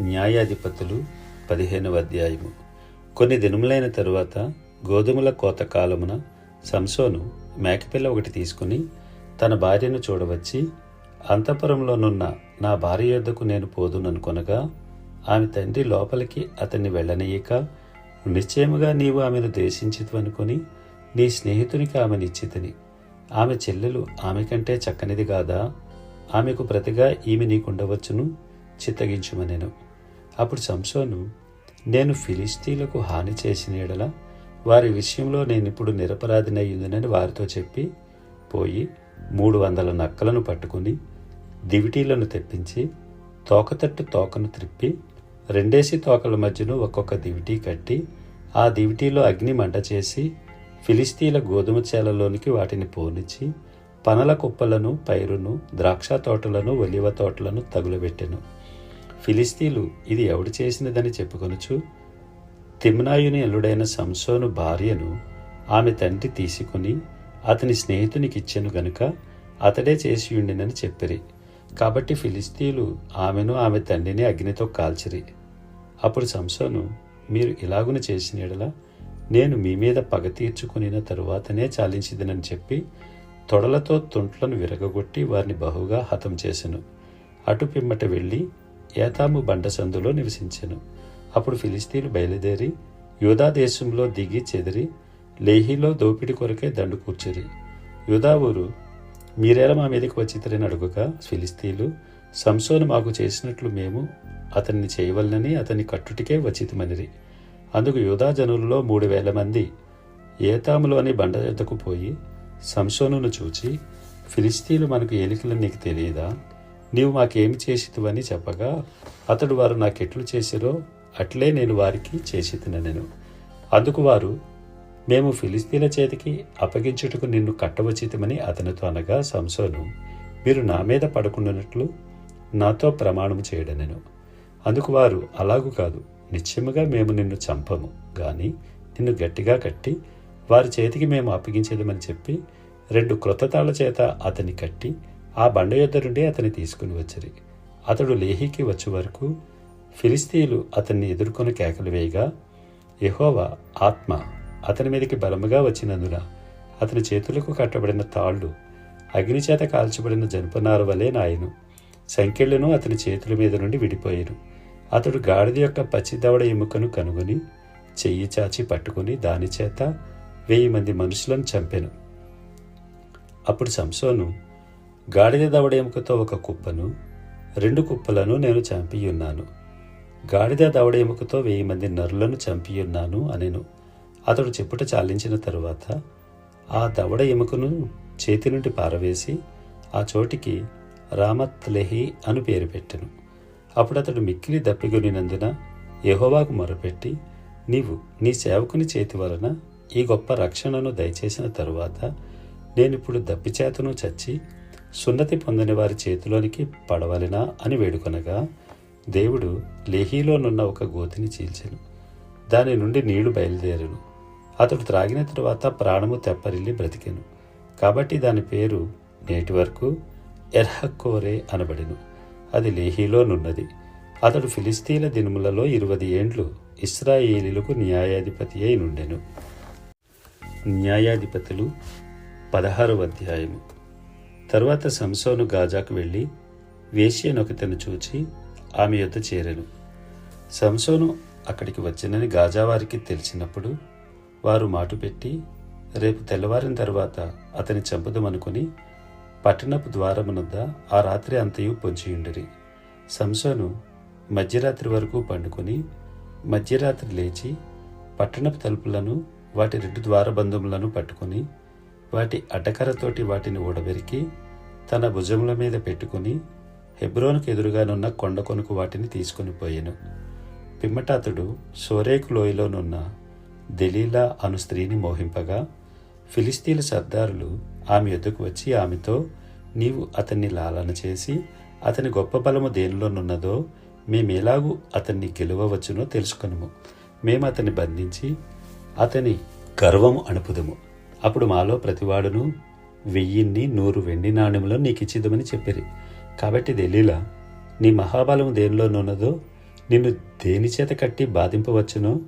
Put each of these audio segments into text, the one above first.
న్యాయాధిపతులు పదిహేనవ అధ్యాయము. కొన్ని దినములైన తరువాత గోధుమల కోత కాలమున సంసోను మేకపిల్ల ఒకటి తీసుకుని తన భార్యను చూడవచ్చి అంతఃపురంలోనున్న నా భార్య యొద్దకు నేను పోదుననుకొనగా ఆమె తండ్రి లోపలికి అతన్ని వెళ్ళనీయక నిశ్చయముగా నీవు ఆమెను ద్వేషించితువనుకొని నీ స్నేహితునికి ఆమెనిచ్చితిని. ఆమె చెల్లెలు ఆమె కంటే చక్కనిది కాదా? ఆమెకు ప్రతిగా ఈమె నీకుండవచ్చును చిత్తగించుమనెను. అప్పుడు సంసోను నేను ఫిలిస్తీన్లకు హాని చేసిన ఎడల వారి విషయంలో నేను ఇప్పుడు నిరపరాధినయ్యిందని వారితో చెప్పి పోయి మూడు వందల నక్కలను పట్టుకుని దివిటీలను తెప్పించి తోకతట్టు తోకను త్రిప్పి రెండేసి తోకల మధ్యను ఒక్కొక్క దివిటీ కట్టి ఆ దివిటీలో అగ్ని మంట చేసి ఫిలిస్తీన్ల గోధుమ చేలలోనికి వాటిని పోనిచ్చి పనల కుప్పలను పైరును ద్రాక్ష తోటలను ఒలివ తోటలను తగులబెట్టెను. ఫిలిస్తీన్లు ఇది ఎవడు చేసినదని చెప్పుకొనుచు? తిమ్నాయుని అల్లుడైన సంసోను భార్యను ఆమె తండ్రి తీసుకుని అతని స్నేహితునికిచ్చెను గనుక అతడే చేసి ఉండినని చెప్పిరి. కాబట్టి ఫిలిస్తీన్లు ఆమెను ఆమె తండ్రిని అగ్నితో కాల్చిరి. అప్పుడు సంసోను మీరు ఇలాగున చేసిన యెడల నేను మీ మీద పగ తీర్చుకునిన తరువాతనే చాలించిదనని చెప్పి తొడలతో తుంట్లను విరగగొట్టి వారిని బహుగా హతం చేసెను. అటు పిమ్మట వెళ్ళి ఏతాము బండ సందులో నివసించెను. అప్పుడు ఫిలిస్తీన్లు బయలుదేరి యూదా దేశంలో దిగి చెదిరి లేహీలో దోపిడి కొరకే దండు కూర్చిరి. యూదా ఊరు మీరేలా మా మీదకి వచ్చితరని అడుగుగా ఫిలిస్తీన్లు సంసోను మాకు చేసినట్లు మేము అతన్ని చేయవలనని అతని కట్టుటికే వచ్చితమనిరి. అందుకు యూదా జనులలో మూడు వేల మంది ఏతాములోని బండ యొద్దకు పోయి సంసోనును చూచి ఫిలిస్తీన్లు మనకు ఎలికలు నీకు తెలియదా? నీవు మాకేమి చేసితువని చెప్పగా అతడు వారు నాకెట్లు చేసిరో అట్లే నేను వారికి చేసితినెను అందుకు వారు మేము ఫిలిస్తీన్ల చేతికి అప్పగించుటకు నిన్ను కట్టవచ్చితమని అతనితో అనగా సంసోను మీరు నా మీద పడుకున్నట్లు నాతో ప్రమాణము చేయడనెను అందుకు వారు అలాగు కాదు నిశ్చయముగా మేము నిన్ను చంపము. కానీ నిన్ను గట్టిగా కట్టి వారి చేతికి మేము అప్పగించేదమని చెప్పి రెండు క్రొత్త తాళ్ళ చేత అతని కట్టి ఆ బండ యొద్ద నుండి అతని తీసుకుని వచ్చిరి. అతడు లేహికి వచ్చే వరకు ఫిలిస్తీన్లు అతన్ని ఎదుర్కొని కేకలు వేయగా యహోవా ఆత్మ అతని మీదకి బలముగా వచ్చినందున అతని చేతులకు కట్టబడిన తాళ్ళు అగ్నిచేత కాల్చబడిన జనపనార వలె నాయను. సంఖ్యలను అతని చేతుల మీద నుండి విడిపోయాను. అతడు గాడిద యొక్క పచ్చిదవడ ఎముకను కనుగొని చెయ్యి చాచి పట్టుకుని దాని చేత వెయ్యి మంది మనుషులను చంపెను. అప్పుడు సంసోను గాడిద దవడ ఎముకతో ఒక కుప్పను రెండు కుప్పలను నేను చంపియున్నాను. గాడిద దవడ ఎముకతో వెయ్యి మంది నరులను చంపియున్నాను అనెను. అతడు చెప్పుట చాలించిన తరువాత ఆ దవడ ఎముకను చేతి నుండి పారవేసి ఆ చోటికి రామత్ లెహి అని పేరు పెట్టెను. అప్పుడు అతడు మిక్కిలి దప్పిగొనినందున యహోవాకు మొరపెట్టి నీవు నీ సేవకుని చేతి వలన ఈ గొప్ప రక్షణను దయచేసిన తరువాత నేనిప్పుడు దప్పిచేతను చచ్చి సున్నతి పొందని వారి చేతిలోనికి పడవలెనా అని వేడుకొనగా దేవుడు లేహీలోనున్న ఒక గోతిని చీల్చెను. దాని నుండి నీళ్ళు బయలుదేరును. అతడు త్రాగిన తరువాత ప్రాణము తెప్పరిల్లి బ్రతికెను. కాబట్టి దాని పేరు నేటి వరకు ఎర్హకోరే అనబడెను. అది లేహీలోనున్నది. అతడు ఫిలిస్తీన్ల దినములలో ఇరవై ఏండ్లు ఇస్రాయేలీలకు న్యాయాధిపతి అయి నుండెను న్యాయాధిపతులు పదహారవ అధ్యాయము. తరువాత సంసోను గాజాకు వెళ్ళి వేశ్యనొకతను చూచి ఆమె యొద్ద చేరెను. సంసోను అక్కడికి వచ్చినని గాజావారికి తెలిసినప్పుడు వారు మాటు పెట్టి రేపు తెల్లవారిన తర్వాత అతని చంపుదమనుకుని పట్టణపు ద్వారమునద్ద ఆ రాత్రి అంతయు పొంచియుండిరి సంసోను మధ్యరాత్రి వరకు పండుకొని మధ్యరాత్రి లేచి పట్టణపు తలుపులను వాటి రెండు ద్వారబంధములను పట్టుకొని వాటి అడ్డకరతోటి వాటిని ఊడబెరికి తన భుజముల మీద పెట్టుకుని హెబ్రోనుకు ఎదురుగానున్న కొండ కొనుకు వాటిని తీసుకుని పోయాను. పిమ్మట అతడు సోరేకు లోయలోనున్న దెలీలా అను స్త్రీని మోహింపగా ఫిలిస్తీన్ల సర్దారులు ఆమె ఎద్దుకు వచ్చి ఆమెతో నీవు అతన్ని లాలన చేసి అతని గొప్ప బలము దేనిలోనున్నదో మేమెలాగూ అతన్ని గెలవవచ్చునో తెలుసుకొనుము. మేము అతన్ని బంధించి అతని గర్వము అణుపుదము. అప్పుడు మాలో ప్రతివాడును వెయ్యిన్ని నూరు వెండి నాణ్యములను నీకు ఇచ్చిద్దామని చెప్పిరి. కాబట్టి దెలీలా నీ మహాబలము దేనిలోనున్నదో నిన్ను దేని చేత కట్టి బాధింపవచ్చునో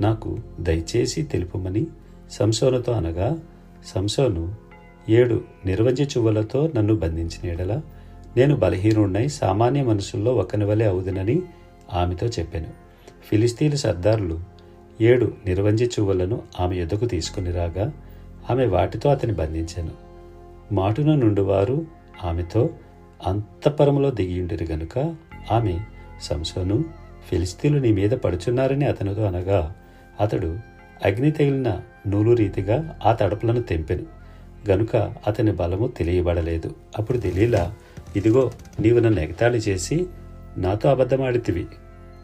నాకు దయచేసి తెలుపమని సంసోనుతో అనగా సంసోను ఏడు నిర్వంజ చువ్వలతో నన్ను బంధించిన ఎడల నేను బలహీనుడినై సామాన్య మనుషుల్లో ఒకని వలె అవుదునని ఆమెతో చెప్పాను. ఫిలిస్తీన్ సర్దారులు ఏడు నిర్వంజ చువ్వలను ఆమె ఎదుకు తీసుకుని రాగా ఆమె వాటితో అతని బంధించాను. మాటున నుండి వారు ఆమెతో అంతఃపరములో దిగియుండిరు గనుక ఆమె సంసోను ఫిలిస్తీన్లు నీ మీద పడుచున్నారని అతనితో అనగా అతడు అగ్ని తగిలిన నూలు రీతిగా ఆ తడపులను తెంపెను. గనుక అతని బలము తెలియబడలేదు. అప్పుడు తెలియలా ఇదిగో నీవు నన్ను ఎగతాళి చేసి నాతో అబద్ధమాడితివి.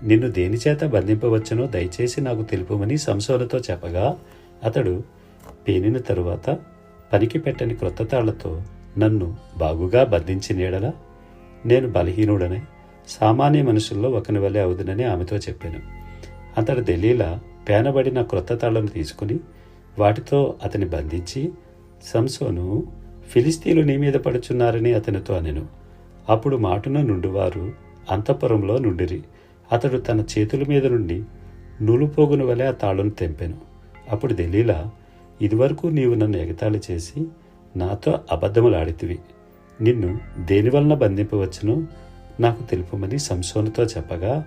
నిన్ను దేనిచేత బంధింపవచ్చునో దయచేసి నాకు తెలుపమని సంసోనుతో చెప్పగా అతడు పేనిన తరువాత పనికి పెట్టని క్రొత్తతాళ్ళతో నన్ను బాగుగా బంధించి నీడలా నేను బలహీనుడనై సామాన్య మనుషుల్లో ఒకని వలె అవుదునని ఆమెతో చెప్పాను. అతడు దలీలా పేనబడిన క్రొత్త తాళ్ళను తీసుకుని వాటితో అతని బంధించి సంసోను ఫిలిస్తీన్లు నీ మీద పడుచున్నారని అతనితో అనెను. అప్పుడు మాటున నుండివారు అంతఃపురంలో నుండిరి. అతడు తన చేతుల మీద నుండి నూలుపోగున వలె ఆ తాళును తెంపెను. అప్పుడు దలీలా ఇదివరకు నీవు నన్ను ఎగతాళి చేసి నాతో అబద్ధములాడితివి. నిన్ను దేనివలన బంధింపవచ్చునో నాకు తెలుపమని సంసోనుతో చెప్పగా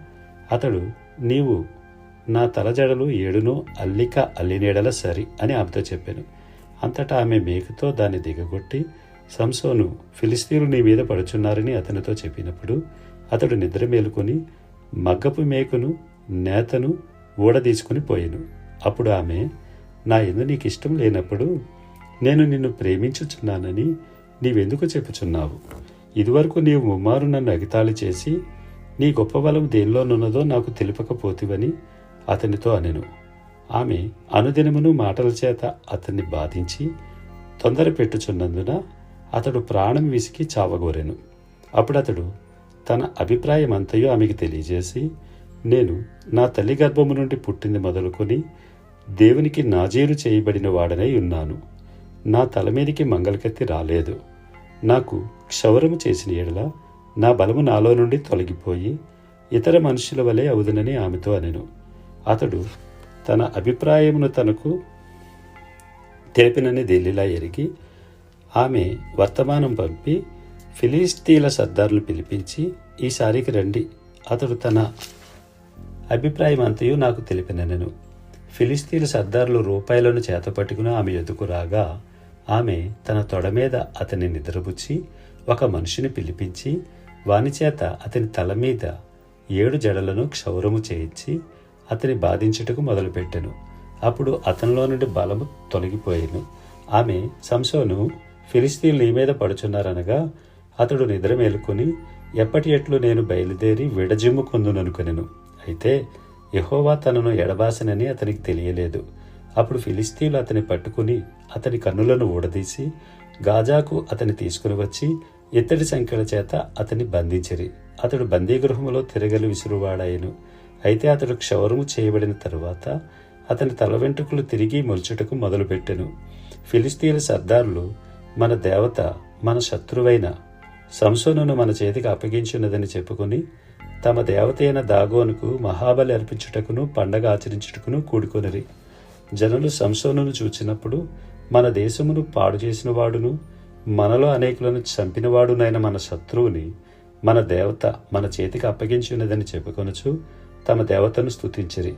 అతడు నీవు నా తలజడలు ఏడును అల్లిక అల్లినేడల సరి అని ఆమెతో చెప్పాను. అంతటా ఆమె మేకుతో దాన్ని దిగగొట్టి సంసోను ఫిలిస్తీన్లు నీ మీద పడుచున్నారని అతనితో చెప్పినప్పుడు అతడు నిద్ర మేలుకొని మగ్గపు మేకును నేతను ఊడదీసుకుని పోయాను. అప్పుడు ఆమె నా ఎందు నీకు ఇష్టం లేనప్పుడు నేను నిన్ను ప్రేమించుచున్నానని నీవెందుకు చెప్పుచున్నావు? ఇదివరకు నీవు ముమ్మారు నన్ను అగితాళి చేసి నీ గొప్ప బలం దేనిలోనున్నదో నాకు తెలిపకపోతివని అతనితో అనెను. ఆమె అనుదినమును మాటల చేత అతన్ని బాధించి తొందర పెట్టుచున్నందున అతడు ప్రాణం విసికి చావగోరెను. అప్పుడు అతడు తన అభిప్రాయం అంతయో ఆమెకి తెలియజేసి నేను నా తల్లి గర్భము నుండి పుట్టింది మొదలుకొని దేవునికి నాజీరు చేయబడిన వాడనై ఉన్నాను. నా తల మీదికి మంగళకత్తి రాలేదు. నాకు క్షౌరము చేసిన ఎడల నా బలము నాలో నుండి తొలగిపోయి ఇతర మనుషుల వలె అవుదునని ఆమెతో అనెను. అతడు తన అభిప్రాయమును తనకు తెలిపినని దిల్లీలా ఎరిగి ఆమె వర్తమానం పంపి ఫిలిస్తీన్ల సర్దారులు పిలిపించి ఈసారికి రండి. అతడు తన అభిప్రాయం అంతయు నాకు తెలిపినను ఫిలిస్తీన్ సర్దార్లు రూపాయలను చేతపట్టుకుని ఆమె ఎదుకు రాగా ఆమె తన తొడ మీద అతన్ని నిద్రపుచ్చి ఒక మనిషిని పిలిపించి వాని చేత అతని తల మీద ఏడు జడలను క్షౌరము చేయించి అతని బాధించుటకు మొదలుపెట్టెను. అప్పుడు అతనిలో నుండి బలము తొలగిపోయాను. ఆమె సంసోను ఫిలిస్తీన్లు నీ మీద పడుచున్నారనగా అతడు నిద్ర మేలుకొని ఎప్పటి ఎట్లు నేను బయలుదేరి విడజిమ్ముకొందుననుకొనెను అయితే యహోవా తనను ఎడబాసనని అతనికి తెలియలేదు. అప్పుడు ఫిలిస్తీన్లు అతని పట్టుకుని అతని కన్నులను ఊడదీసి గాజాకు అతని తీసుకుని వచ్చి ఇత్తడి సంఖ్యల చేత అతన్ని బంధించిరి. అతడు బందీగృహములో తిరగలి విసురువాడాయను అయితే అతడు క్షౌరము చేయబడిన తరువాత అతని తల వెంట్రుకలు తిరిగి మొలుచుటకు మొదలుపెట్టెను. ఫిలిస్తీన్ల సర్దారులు మన దేవత మన శత్రువైన సంసోనును మన చేతికి అప్పగించినదని చెప్పుకొని తమ దేవతైన దాగోనుకు మహాబలి అర్పించుటకును పండగ ఆచరించుటకును కూడుకొనిరి. జనులు సంసోనును చూచినప్పుడు మన దేశమును పాడు చేసిన వాడును మనలో అనేకులను చంపినవాడునైన మన శత్రువుని మన దేవత మన చేతికి అప్పగించినదని చెప్పుకొనుచు తమ దేవతను స్తుతించిరి.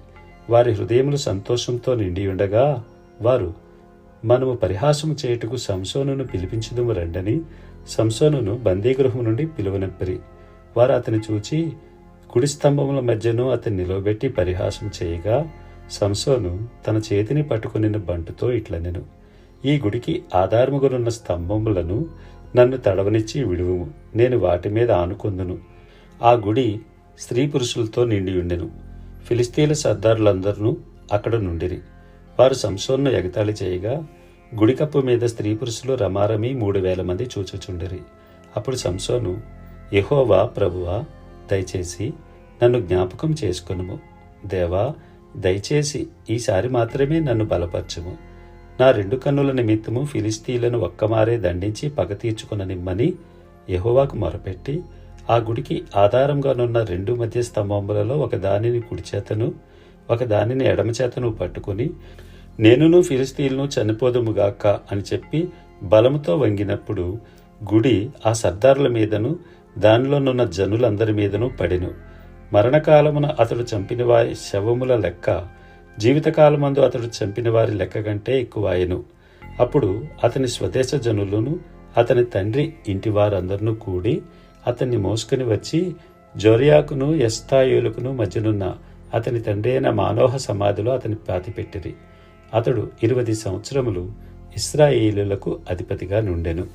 వారి హృదయములు సంతోషంతో నిండి ఉండగా వారు మనము పరిహాసము చేయుటకు సంసోనును పిలిపించుదుము రండని సంసోనును బందీగృహం నుండి పిలువనెప్పరి. వారు అతని చూచి కుడి స్తంభముల మధ్యను అతన్ని నిలవబెట్టి పరిహాసం చేయగా సంసోను తన చేతిని పట్టుకునిన బంటుతో ఇట్లనెను ఈ గుడికి ఆధారముగనున్న స్తంభములను నన్ను తడవనిచ్చి విడువు నేను వాటి మీద ఆనుకొందును. ఆ గుడి స్త్రీ పురుషులతో నిండి ఉండెను. ఫిలిస్తీన్ల సర్దారులందరూ అక్కడ నుండిరి. వారు సంసోన్ను ఎగతాళి చేయగా గుడికప్పు మీద స్త్రీ పురుషులు రమారమి మూడు వేల మంది చూచుచుండిరి. అప్పుడు సంసోను యహోవా ప్రభువా దయచేసి నన్ను జ్ఞాపకం చేసుకునుము. దేవా దయచేసి ఈసారి మాత్రమే నన్ను బలపరచుము. నా రెండు కన్నుల నిమిత్తము ఫిలిస్తీన్లను ఒక్కమారే దండించి పగ తీర్చుకుననిమ్మని యహోవాకు మొరపెట్టి ఆ గుడికి ఆధారంగానున్న రెండు మధ్య స్తంభములలో ఒక దానిని కుడిచేతను ఒక దానిని ఎడమ చేతను పట్టుకుని నేనును ఫిలిస్తీన్ను చనిపోదుముగాక అని చెప్పి బలముతో వంగినప్పుడు గుడి ఆ సర్దారుల మీదను దానిలోనున్న జనులందరి మీదను పడెను. మరణకాలమున అతడు చంపిన వారి శవముల లెక్క జీవితకాలమందు అతడు చంపిన వారి లెక్క కంటే ఎక్కువాయెను. అప్పుడు అతని స్వదేశ జనులను అతని తండ్రి ఇంటి వారందరినూ కూడి అతన్ని మోసుకుని వచ్చి జోరియాకును ఎస్తాయులకును మధ్యనున్న అతని తండ్రి అయిన మానోహ సమాధిలో అతని పాతిపెట్టిరి అతడు ఇరవై సంవత్సరములు ఇస్రాయేలులకు అధిపతిగా నుండెను.